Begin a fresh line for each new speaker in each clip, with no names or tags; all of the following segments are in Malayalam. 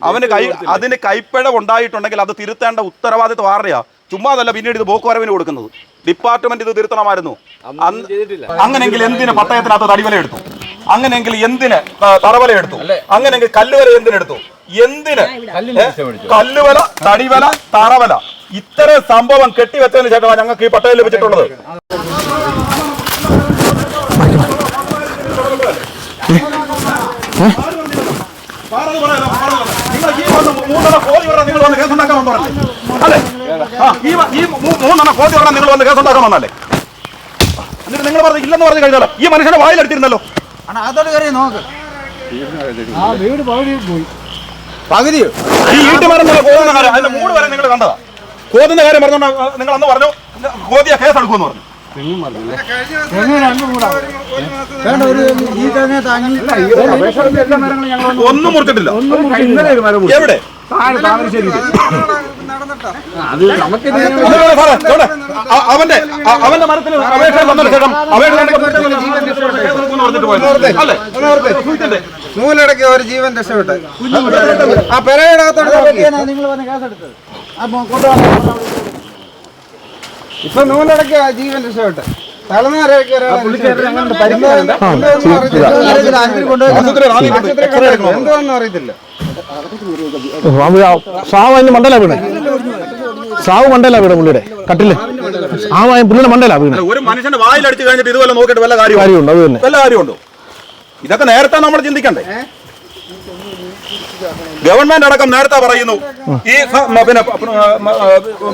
അവന് കൈ അതിന് കൈപ്പഴ ഉണ്ടായിട്ടുണ്ടെങ്കിൽ അത് തിരുത്തേണ്ട ഉത്തരവാദിത്വം ആരുടെയാ? ചുമ്മാതല്ല പിന്നീട് ഇത് ബോക്കുവരവിന് കൊടുക്കുന്നത്. ഡിപ്പാർട്ട്മെന്റ് ഇത് തിരുത്തണമായിരുന്നു. അങ്ങനെങ്കിൽ എന്തിന് പട്ടയത്തിനകത്ത് തടിവല എടുത്തു അങ്ങനെങ്കിൽ എന്തിന് തറവല എടുത്തു? അങ്ങനെങ്കിൽ കല്ലുവല എന്തിനെടുത്തു എന്തിന്? ഏ? കല്ലുവല തടിവല തറവല. ഇത്തരം സംഭവം കെട്ടിവെച്ചതിന് ശേഷമാണ് ഞങ്ങൾക്ക് ഈ പട്ടയം ലഭിച്ചിട്ടുള്ളത്. സാറത് പറയാലോ, സാറത് പറയാം. നിങ്ങൾ ഈ വന്ന് മൂന്നെണ്ണം കോതി പറഞ്ഞാൽ നിങ്ങൾ വന്ന് അല്ലേ? ആ, ഈ ഈ മൂ- മൂന്നെണ്ണം കോടി പറഞ്ഞാൽ നിങ്ങൾ വന്ന് കേസുണ്ടാക്കാൻ വന്നല്ലേ എന്നിട്ട് നിങ്ങൾ പറഞ്ഞു ഇല്ലെന്ന് പറഞ്ഞു കഴിഞ്ഞാൽ ഈ മനുഷ്യനെ വായിലെടുത്തിരുന്നല്ലോ.
അതോട് കയറി നോക്ക്. ആ വീട് പകുതി പോയി. പകുതിയോ
ഈ കോതുന്ന കാര്യം അതിന്റെ മൂട് വരെ നിങ്ങൾ കണ്ടതാ. കോതുന്ന കാര്യം പറഞ്ഞോണ്ട് നിങ്ങൾ അന്ന് പറഞ്ഞു കോതിയ കേസ് എടുക്കുമെന്ന് പറഞ്ഞു.
തെങ്ങ് രണ്ടും വേണ്ട ഒരു ഈ തെങ്ങ് താങ്ങി എല്ലാ മരങ്ങളും ഞങ്ങൾ
ഒന്നും മുറിച്ചിട്ടില്ല. എവിടെ? ഇതാണ് അവന്റെ അവന്റെ മരത്തിൽ അപേക്ഷ സുഹൃത്തിന്റെ
ഒരു ജീവൻ രക്ഷപ്പെട്ട് ആ പെരയുടെ അകത്തോട്ട് നോക്കി
നിങ്ങൾ വന്ന് കേസെടുത്തത് അപ്പൊ കൊണ്ടുപോകാൻ
ഇപ്പൊ നൂലടക്കി ആ ജീവൻ രക്ഷപ്പെട്ട്
അതിന്റെ മണ്ടല വീണ് സാവ് മണ്ടല വീട് പുള്ളിയുടെ? കട്ടിൽ. ആ പുള്ളിയുടെ മണ്ടല വീട്.
ഒരു മനുഷ്യന്റെ വായിലടിച്ച് കഴിഞ്ഞിട്ട് ഇതുപോലെ നോക്കിയിട്ട് വല്ല കാര്യമുണ്ടോ?
കാര്യമുണ്ട്? അത് തന്നെ.
വല്ല കാര്യമുണ്ടോ? ഇതൊക്കെ നേരത്തെ നമ്മൾ ചിന്തിക്കണ്ടേ? ഗവൺമെന്റ് അടക്കം നേരത്തെ പറയുന്നു ഈ പിന്നെ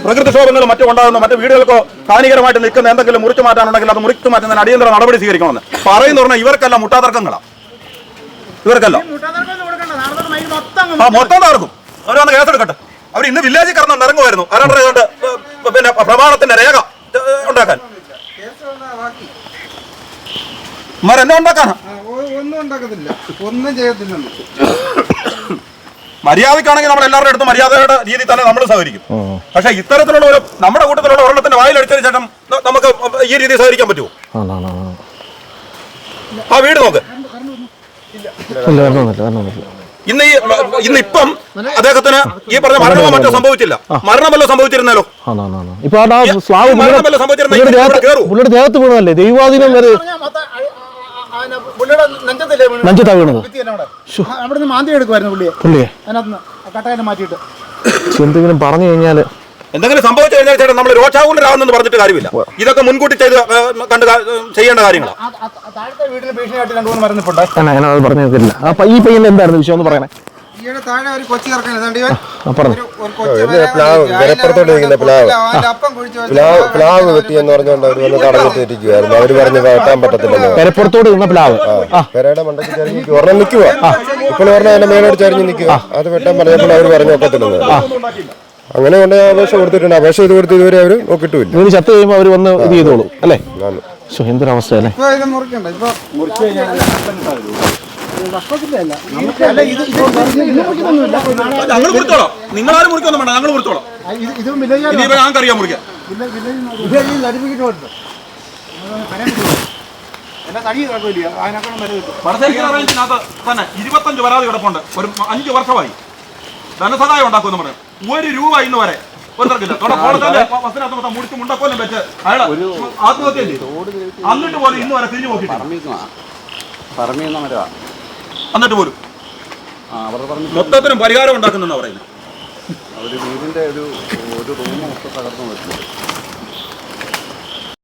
പ്രകൃതിക്ഷോഭങ്ങളും മറ്റും ഉണ്ടാകുന്ന മറ്റു വീടുകൾക്കോ ഹാനികരമായിട്ട് നിൽക്കുന്ന എന്തെങ്കിലും മുറിച്ചു മാറ്റാനുണ്ടെങ്കിൽ അത് മുറിച്ചു മാറ്റുന്നതിന് അടിയന്തര നടപടി സ്വീകരിക്കണമെന്ന്. പറയുന്ന പറഞ്ഞാൽ ഇവർക്കല്ല മുട്ടാതർക്കങ്ങളാ. ഇവർക്കല്ല. ആ മൊത്തം തകർക്കും. അവരൊന്ന് കേസെടുക്കട്ടെ. അവർ ഇന്ന് വില്ലേജിൽ കടന്ന് ഇറങ്ങുമായിരുന്നു ആരാണ്ട് ഏതാണ്ട്, പിന്നെ പ്രമാണത്തിന്റെ രേഖ ഉണ്ടാക്കാൻ. മരെന്നെ ഉണ്ടാക്കാനാ?
ഒന്നും ഉണ്ടാക്കത്തില്ല. ഒന്നും
മര്യാദക്കാണെങ്കിൽ നമ്മൾ എല്ലാവരുടെ അടുത്തും മര്യാദയുടെ രീതി തന്നെ നമ്മൾ സഹകരിക്കും. പക്ഷെ ഇത്തരത്തിലുള്ള ഒരു നമ്മുടെ കൂട്ടത്തിലുള്ള ഒരെണ്ണത്തിന്റെ വായിലടിച്ചതിന് ശേഷം നമുക്ക് ഈ രീതി സഹകരിക്കാൻ പറ്റുമോ. ആ വീട് നോക്ക്.
ഇല്ല
ഇന്ന് ഈ ഇന്ന് ഇപ്പം അദ്ദേഹത്തിന് ഈ പറഞ്ഞ മരണമോ മറ്റോ സംഭവിച്ചില്ല. മരണമല്ലോ സംഭവിച്ചിരുന്നല്ലോ.
ആണ്, ആണ്, ആണ്. ആ. സ്ലാവ്
ഈ മരണം വല്ലതും
പുള്ളിയുടെ
സംഭവിച്ചിരുന്നെങ്കിൽ
ദേഹത്ത്
കയറുവോ?
പുള്ളിയുടെ ദേഹത്ത് വീണതല്ലേ? ദൈവാധീനം വരെ
പുള്ളിയുടെ നെഞ്ചത്തില്ലേ വീണ്.
നെഞ്ചത്താ വീണത്.
അവിടുന്ന് മാന്തി എടുക്കുമായിരുന്നു പുള്ളിയെ.
പുള്ളിയെ?
അതിനകത്ത് കട്ടേനെ മാറ്റിയിട്ട്.
എന്തെങ്കിലും പറഞ്ഞു കഴിഞ്ഞാൽ
എന്തെങ്കിലും സംഭവിച്ചു കഴിഞ്ഞാൽ ചേട്ടൻ നമ്മൾ രോഷാകുലരാകുന്നെന്ന് പറഞ്ഞിട്ട് കാര്യമില്ല. ഇതൊക്കെ മുൻകൂട്ടി ചെയ്ത് കണ്ട് ചെയ്യേണ്ട കാര്യങ്ങളാണ്
എന്നാ ഈ പയ്യൻ എന്തായിരുന്നു വിഷയം ഒന്ന് പറയണേ?
പ്ലാവ്, പറഞ്ഞുകൊണ്ട് അവർ വന്ന് അവർ പറഞ്ഞ് വെട്ടാൻ
പെരപ്പുറത്തോട് നിന്ന പ്ലാവ്. ആ
പെരയുടെ മണ്ടയ്ക്ക് ചരിഞ്ഞ് നിൽക്കുക. ഒരെണ്ണം നിൽക്കുക ഇപ്പോൾ ഒരെണ്ണം അതിന്റെ മേലോട്ട് ചരിഞ്ഞ് നിൽക്കുക. അത് വെട്ടാൻ പറഞ്ഞപ്പോൾ അവർ പറഞ്ഞു ഒക്കത്തില്ലെന്ന് അങ്ങനെ കൊണ്ട് അപേക്ഷ കൊടുത്തിട്ടുണ്ട്. അപേക്ഷ ഇത് കൊടുത്ത് ഇതുവരെ അവർ നോക്കിട്ടില്ല
ഇവർ ചത്ത് കഴിയുമ്പോ അവർ വന്ന് ഇത് ചെയ്തോളൂ അല്ലേ? എന്തൊരവസ്ഥ അല്ലേ?
ഞങ്ങൾ മുറിച്ചോളാം. നിങ്ങളാരും മുറിക്കൊന്നും വേണ്ട ഞങ്ങൾ മുറിച്ചോളാം. തന്നെ ഇരുപത്തഞ്ച് പരാതി കിടപ്പുണ്ട്. ഒരു അഞ്ച് വർഷമായി. ധനസഹായം ഉണ്ടാക്കുമെന്ന് പറഞ്ഞു. ഒരു രൂപ ഇന്ന് വരെ. എന്നിട്ട് പോലും ഇന്ന് വരെ തിരിഞ്ഞു നോക്കിയിട്ടില്ല. എന്നിട്ട് പോലും. മൊത്തത്തിനും പരിഹാരം ഉണ്ടാക്കുന്നെന്നാ പറയുന്നത്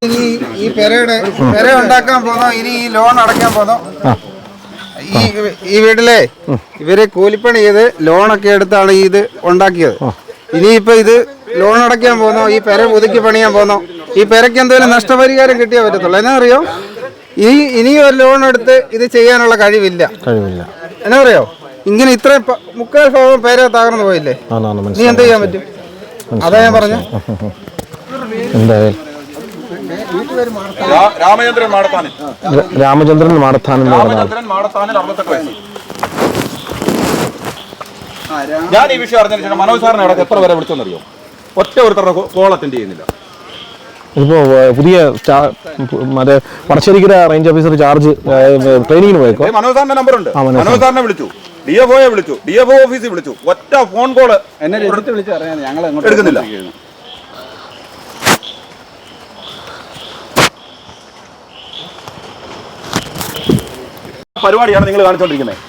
ഇനി ഈ പെരയുടെ പെര ഉണ്ടാക്കാൻ പോന്നോ? ഇനി ഈ ലോൺ അടയ്ക്കാൻ പോന്നോ? ഈ ഈ വീട്ടിലെ ഇവർ കൂലിപ്പണി ചെയ്ത് ലോണൊക്കെ എടുത്താണ് ഇത് ഉണ്ടാക്കിയത്. ഇനിയിപ്പോ ഇത് ലോൺ അടയ്ക്കാൻ പോന്നോ ഈ പെര പുതുക്കി പണിയാൻ പോന്നോ ഈ പെരയ്ക്ക് എന്തെങ്കിലും നഷ്ടപരിഹാരം കിട്ടിയാൽ പറ്റത്തുള്ളൂ. എന്നാ അറിയോ? ഈ ഇനിയും ഒരു ലോൺ എടുത്ത് ഇത് ചെയ്യാനുള്ള കഴിവില്ല.
കഴിവില്ല.
എന്നാ അറിയോ? ഇങ്ങനെ ഇത്രയും മുക്കാൽ ഭാഗം പേരെ തകർന്നു പോയില്ലേ നീ എന്ത് ചെയ്യാൻ പറ്റും? അതാ ഞാൻ പറഞ്ഞു.
എന്തായാലും
രാമചന്ദ്രൻ മാടത്താനിൽ
രാമചന്ദ്രൻ പറഞ്ഞ
രാമചന്ദ്രൻ മാടത്താനിൽ അറുപത്തെട്ട് വയസ്സ്. ഞാൻ ഈ വിഷയം അറിഞ്ഞതിന് ശേഷം മനോജ് സാറിനെ അവിടെ എത്ര വരെ വിളിച്ചെന്നറിയോ? ഒറ്റ ഒരുത്തരുടെ കോൾ അറ്റൻഡ് ചെയ്യുന്നില്ല.
ഇതിപ്പോ പുതിയ മറ്റേ വടശ്ശേരിക്കര റേഞ്ച് ഓഫീസർ ചാർജ് ട്രെയിനിങ്ങിന് പോയേക്കോ?
മനോജ് സാറിന്റെ നമ്പർ ഉണ്ട്.
മനോജ്
സാറിനെ വിളിച്ചു. ഡി എഫ് ഒയെ വിളിച്ചു. ഡി എഫ് ഒ ഓഫീസിൽ വിളിച്ചു. ഒറ്റ ഫോൺ കോൾ
എന്നെ വിളിച്ചു ഞങ്ങൾ
എടുക്കുന്നില്ല. പരിപാടിയാണ് നിങ്ങൾ കാണിച്ചുകൊണ്ടിരിക്കുന്നത്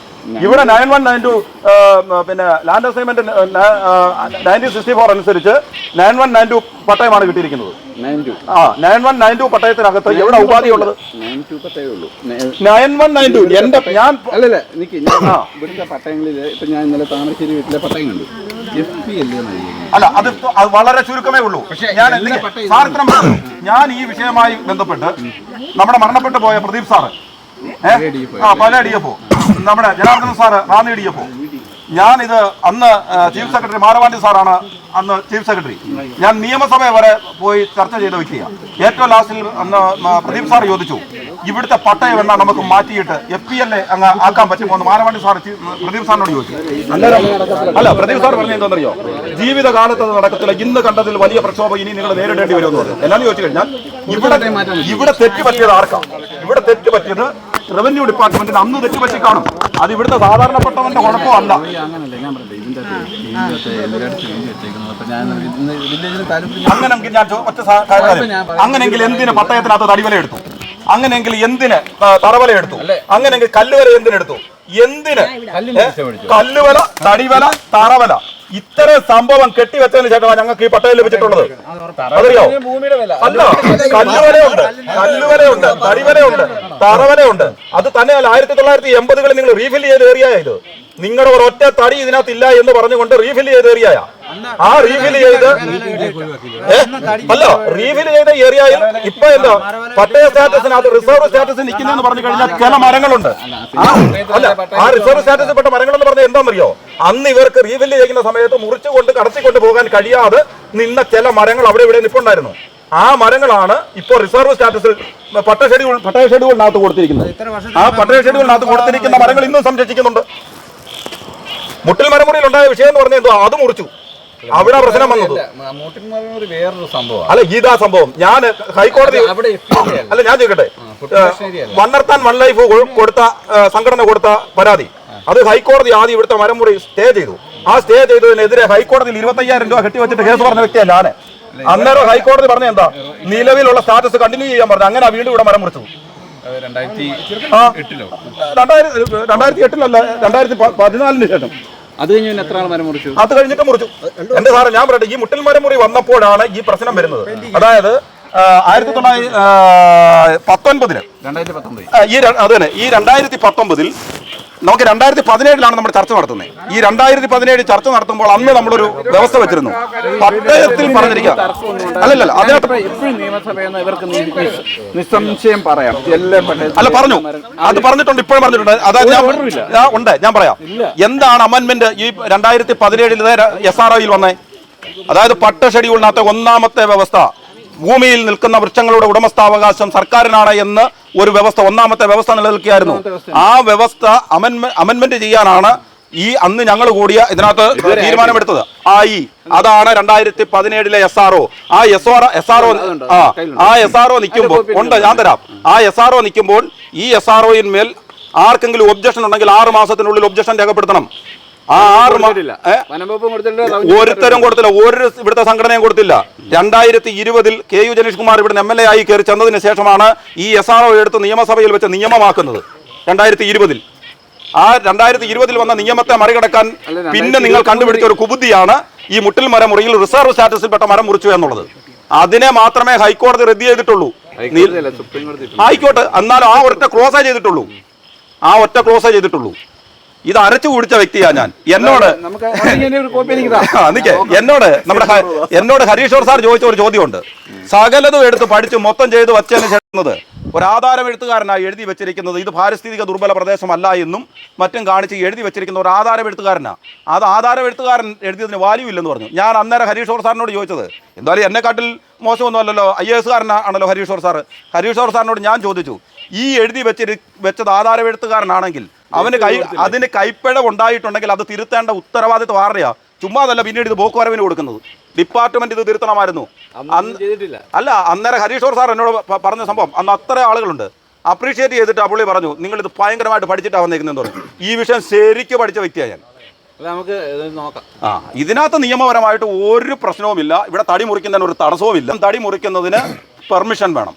ഇവിടെ നയൻ വൺ നയൻ ടു പിന്നെ land assignment nineteen sixty four അനുസരിച്ച് നയൻ വൺ നയൻ ടു പട്ടയമാണ് കിട്ടിയിരിക്കുന്നത്. ആ നയൻ വൺ നയൻ ടു പട്ടയത്തിനകത്ത് എവിടെ
ഉപാധി ഉള്ളത്?
നയൻ വൺ നയൻ ടു എന്റെ ഞാൻ
അല്ലല്ല നിക്ക് ഞാൻ ഇവിടുത്തെ പട്ടയങ്ങളിൽ ഇപ്പൊ ഞാൻ ഇന്നലെ താമരശ്ശേരി വീട്ടിലെ പട്ടയം കണ്ടു അല്ല
അത് അത് വളരെ ചുരുക്കമേ ഉള്ളൂ. ഞാൻ സാർ ഞാൻ ഈ വിഷയമായി ബന്ധപ്പെട്ട് നമ്മുടെ മരണപ്പെട്ടു പോയ പ്രദീപ് സാറ്? ആ പല ഡി എഫ് ഒ നമ്മുടെ Janardhanan sir Ranni D F O ഞാനിത് അന്ന് ചീഫ് സെക്രട്ടറി മാരവാണ്ടി സാറാണ് അന്ന് ചീഫ് സെക്രട്ടറി. ഞാൻ നിയമസഭ വരെ പോയി ചർച്ച ചെയ്ത വ്യക്തിയാണ്. ഏറ്റവും ലാസ്റ്റിൽ അന്ന് പ്രദീപ് സാർ ചോദിച്ചു ഇവിടുത്തെ പട്ടയം എന്നാ നമുക്ക് മാറ്റിയിട്ട് എഫ് പി എൽ എ അങ്ങ് ആക്കാൻ പറ്റുമോ എന്ന് മാനവാണ്ടി സാർ പ്രദീപ് സാറിനോട് ചോദിച്ചു. അല്ല പ്രദീപ് സാർ പറഞ്ഞ എന്താണെന്നറിയോ? ജീവിതകാലത്ത് നടക്കത്തില്ല. ഇന്ന് കണ്ടതിൽ വലിയ പ്രക്ഷോഭം ഇനി നിങ്ങൾ നേരിടേണ്ടി വരുമെന്ന് പറഞ്ഞു. എന്നാന്ന് ചോദിച്ചു കഴിഞ്ഞാൽ ഇവിടെ ഇവിടെ തെറ്റ് പറ്റിയത് ആർക്കാം? ഇവിടെ തെറ്റ് പറ്റിയത് റവന്യൂ ഡിപ്പാർട്ട്മെന്റിന് അന്ന് തെറ്റ് പറ്റി കാണും. അത് ഇവിടുത്തെ സാധാരണപ്പെട്ടവന്റെ കുഴപ്പമല്ല
അങ്ങനല്ല ഞാൻ
അങ്ങനെങ്കിൽ ഒറ്റ അങ്ങനെങ്കിൽ എന്തിന് പട്ടയത്തിനകത്ത് തടിവല എടുത്തു അങ്ങനെങ്കിൽ എന്തിന് തറവല എടുത്തു? അങ്ങനെങ്കിൽ കല്ലുവല എന്തിനെടുത്തു എന്തിന്? കല്ലുവല തടിവല തറവല. ഇത്തരം സംഭവം കെട്ടിവെച്ചതിന് ശേഷമാണ് ഞങ്ങൾക്ക് ഈ പട്ടയം ലഭിച്ചിട്ടുള്ളത്. അതറിയോ? അല്ല കല്ലുവലയുണ്ട്. കല്ലുവലയുണ്ട് തടിവലയുണ്ട് തറവലയുണ്ട്. അത് തന്നെയല്ല ആയിരത്തി തൊള്ളായിരത്തി എൺപതുകളിൽ നിങ്ങൾ റീഫിൽ ചെയ്ത് ഏറിയ ഇത്? നിങ്ങളുടെ ഒരൊറ്റ തടി ഇതിനകത്ത് ഇല്ല എന്ന് പറഞ്ഞുകൊണ്ട് റീഫിൽ ചെയ്ത് ഏറിയായ? ആ റീഫിൽ ചെയ്ത് അല്ലോ റീഫിൽ ചെയ്ത ഏരിയയിൽ ഇപ്പൊ എന്തോ? പട്ടയ സ്റ്റാറ്റസിനകത്ത് റിസർവ് സ്റ്റാറ്റസ് നിൽക്കുന്നതെന്ന് പറഞ്ഞു കഴിഞ്ഞാൽ ചില മരങ്ങളുണ്ട്. അല്ല ആ റിസർവ് സ്റ്റാറ്റസിൽ പെട്ട മരങ്ങൾ എന്ന് പറഞ്ഞാൽ എന്താണെന്നറിയോ? അന്ന് ഇവർക്ക് റീഫിൽ ചെയ്യുന്ന സമയത്ത് മുറിച്ചുകൊണ്ട് കടത്തിക്കൊണ്ട് പോകാൻ കഴിയാതെ നിന്ന ചില മരങ്ങൾ അവിടെ ഇവിടെ നിൽപ്പുണ്ടായിരുന്നു ആ മരങ്ങളാണ് ഇപ്പോൾ റിസർവ് സ്റ്റാറ്റസിൽ പട്ടയ ഷെഡ്യൂൾ പട്ടയ ഷെഡ്യൂളിനകത്ത് കൊടുത്തിരിക്കുന്നത്. ആ പട്ടയ ഷെഡ്യൂളിനകത്ത് കൊടുത്തിരിക്കുന്ന മരങ്ങൾ ഇന്നും സംരക്ഷിക്കുന്നുണ്ട്. മുട്ടിൽ മരമുറിയിൽ ഉണ്ടായ വിഷയം എന്ന് പറഞ്ഞാൽ എന്തോ അത് മുറിച്ചു. അവിടെ പ്രശ്നം വന്നത്.
വേറൊരു സംഭവം
അല്ല ഇതാ സംഭവം. ഞാൻ ഹൈക്കോടതി
അല്ല.
ഞാൻ ചോദിക്കട്ടെ. വണ്ണർത്താൻ വൺ ലൈഫ് കൊടുത്ത സംഘടന കൊടുത്ത പരാതി. അത് ഹൈക്കോടതി ആദ്യം ഇവിടുത്തെ മരമുറി സ്റ്റേ ചെയ്തു. ആ സ്റ്റേ ചെയ്തതിനെതിരെ ഹൈക്കോടതിയിൽ ഇരുപത്തയ്യായിരം രൂപ കെട്ടിവെച്ചിട്ട് കേസ് പറഞ്ഞ വ്യക്തിയല്ല ഞാൻ അന്നേരം ഹൈക്കോടതി പറഞ്ഞ എന്താ? നിലവിലുള്ള സ്റ്റാറ്റസ് കണ്ടിന്യൂ ചെയ്യാൻ പറഞ്ഞു. അങ്ങനെ ആ വീണ്ടും ഇവിടെ മരം മുറിച്ചു
അത് രണ്ടായിരത്തി
ആ.
എട്ടിലോ?
രണ്ടായിരത്തി രണ്ടായിരത്തി എട്ടിലല്ല രണ്ടായിരത്തി പതിനാലിന് ശേഷം.
അത് കഴിഞ്ഞ് പിന്നെ എത്ര ആൾ മരം മുറിച്ചു?
അത് കഴിഞ്ഞിട്ട് മുറിച്ചു. എന്റെ സാറേ ഞാൻ പറയട്ടെ ഈ മുട്ടിൽ മരമുറി വന്നപ്പോഴാണ് ഈ പ്രശ്നം വരുന്നത്. അതായത് ആയിരത്തി തൊള്ളായിരത്തി പത്തൊൻപതിൽ ഈ അത് തന്നെ ഈ രണ്ടായിരത്തി പത്തൊമ്പതിൽ നമുക്ക് രണ്ടായിരത്തി പതിനേഴിലാണ് നമ്മൾ ചർച്ച നടത്തുന്നത്. ഈ രണ്ടായിരത്തി പതിനേഴ് ചർച്ച നടത്തുമ്പോൾ അന്ന് നമ്മളൊരു വ്യവസ്ഥ വെച്ചിരുന്നു. പട്ടയത്തിൽ പറഞ്ഞിരിക്കാം അല്ലല്ല
നിസ്സംശയം പറയാം.
അല്ല പറഞ്ഞു. അത് പറഞ്ഞിട്ടുണ്ട് ഇപ്പോഴും പറഞ്ഞിട്ടുണ്ട്. അതായത് ഞാൻ ഞാൻ ഉണ്ട്. ഞാൻ പറയാം. എന്താണ് അമെന്റ്മെന്റ് ഈ രണ്ടായിരത്തി പതിനേഴിൽ എസ് ആർ ഒയിൽ വന്നേ? അതായത് പട്ട ഷെഡ്യൂളിനകത്തെ ഒന്നാമത്തെ വ്യവസ്ഥ. ഭൂമിയിൽ നിൽക്കുന്ന വൃക്ഷങ്ങളുടെ ഉടമസ്ഥാവകാശം സർക്കാരിനാണ് എന്ന് ഒരു വ്യവസ്ഥ ഒന്നാമത്തെ വ്യവസ്ഥ നിലനിൽക്കുകയായിരുന്നു. ആ വ്യവസ്ഥ അമെന്മെന്റ് ചെയ്യാനാണ് ഈ അന്ന് ഞങ്ങൾ കൂടിയ ഇതിനകത്ത് തീരുമാനമെടുത്തത്. ആ ഈ അതാണ് രണ്ടായിരത്തി പതിനേഴിലെ എസ് ആർ ഒ ആ S R S R O ആ ആ എസ് ആർ ഒ നിൽക്കുമ്പോൾ ഉണ്ട് ഞാൻ തരാം. ആ എസ് ആർ ഒ നിൽക്കുമ്പോൾ ഈ എസ് ആർ ഒയിന്മേൽ ആർക്കെങ്കിലും ഒബ്ജക്ഷൻ ഉണ്ടെങ്കിൽ ആറ് മാസത്തിനുള്ളിൽ ഒബ്ജക്ഷൻ രേഖപ്പെടുത്തണം. ആ ആറ് ഒരുത്തരും കൊടുത്തില്ല. ഒരു ഇവിടുത്തെ സംഘടനയും കൊടുത്തില്ല. രണ്ടായിരത്തി ഇരുപതിൽ കെ യു ജനീഷ് കുമാർ ഇവിടുന്ന് എം എൽ എ ആയി കയറി ചെന്നതിന് ശേഷമാണ് ഈ എസ് ആർ ഒ എടുത്ത് നിയമസഭയിൽ വെച്ച് നിയമമാക്കുന്നത്. രണ്ടായിരത്തി ഇരുപതിൽ ആ രണ്ടായിരത്തി ഇരുപതിൽ വന്ന നിയമത്തെ മറികടക്കാൻ പിന്നെ നിങ്ങൾ കണ്ടുപിടിച്ച ഒരു കുബുദ്ധിയാണ് ഈ മുട്ടിൽ മരമുറിയിൽ റിസർവ് സ്റ്റാറ്റസിൽപ്പെട്ട മരം മുറിച്ചു എന്നുള്ളത്. അതിനെ മാത്രമേ ഹൈക്കോടതി റദ്ദ് ചെയ്തിട്ടുള്ളൂ. ആയിക്കോട്ടെ എന്നാലും ആ ഒറ്റ ക്ലോസേ ചെയ്തിട്ടുള്ളൂ. ആ ഒറ്റ ക്ലോസേ ചെയ്തിട്ടുള്ളൂ. ഇത് അരച്ചു കുടിച്ച വ്യക്തിയാ ഞാൻ. എന്നോട്. എന്നോട് നമ്മുടെ എന്നോട് ഹരീഷോർ സാർ ചോദിച്ച ഒരു ചോദ്യമുണ്ട്. സകലതും എടുത്ത് പഠിച്ച് മൊത്തം ചെയ്ത് വച്ചതിന് ഒരു ആധാരം എഴുത്തുകാരനായി എഴുതി വെച്ചിരിക്കുന്നത് ഇത് പാരിസ്ഥിതിക ദുർബല പ്രദേശമല്ല എന്നും മറ്റും കാണിച്ച് എഴുതി വെച്ചിരിക്കുന്ന ഒരു ആധാരം എഴുത്തുകാരനാ. അത് ആധാരം എഴുത്തുകാരൻ എഴുതിയതിന് വാല്യൂ ഇല്ലെന്ന് പറഞ്ഞു. ഞാൻ അന്നേരം ഹരീഷോർ സാറിനോട് ചോദിച്ചത് എന്തായാലും എന്നെക്കാട്ടിൽ കാട്ടിൽ അല്ലല്ലോ ഐ എസ് കാരനാണല്ലോ ഹരീഷോർ സാർ ഹരീഷോർ സാറിനോട് ഞാൻ ചോദിച്ചു ഈ എഴുതി വെച്ചിരി വെച്ചത് ആധാരം എഴുത്തുകാരനാണെങ്കിൽ അവന് കൈ അതിന് കൈപ്പിഴവ് ഉണ്ടായിട്ടുണ്ടെങ്കിൽ അത് തിരുത്തേണ്ട ഉത്തരവാദിത്വം ആരുടെയാ? ചുമ്മാതല്ല പിന്നീട് ഇത് ബോക്കുവരവിന് കൊടുക്കുന്നത്. ഡിപ്പാർട്ട്മെന്റ് ഇത് തിരുത്തണമായിരുന്നു. അല്ല അന്നേരം ഹരീഷോർ സാർ എന്നോട് പറഞ്ഞ സംഭവം അന്ന് അത്ര ആളുകളുണ്ട്. അപ്രീഷിയേറ്റ് ചെയ്തിട്ട് ആ പുള്ളി പറഞ്ഞു നിങ്ങൾ ഇത് ഭയങ്കരമായിട്ട് പഠിച്ചിട്ടാണ് വന്നേക്കുന്നതെന്ന് പറഞ്ഞു. ഈ വിഷയം ശരിക്കും പഠിച്ച വ്യക്തിയാണ് ഞാൻ.
നമുക്ക് നോക്കാം.
ആ ഇതിനകത്ത് നിയമപരമായിട്ട് ഒരു പ്രശ്നവുമില്ല. ഇവിടെ തടി മുറിക്കുന്നതിന് ഒരു തടസ്സവുമില്ല. തടി മുറിക്കുന്നതിന് പെർമിഷൻ വേണം.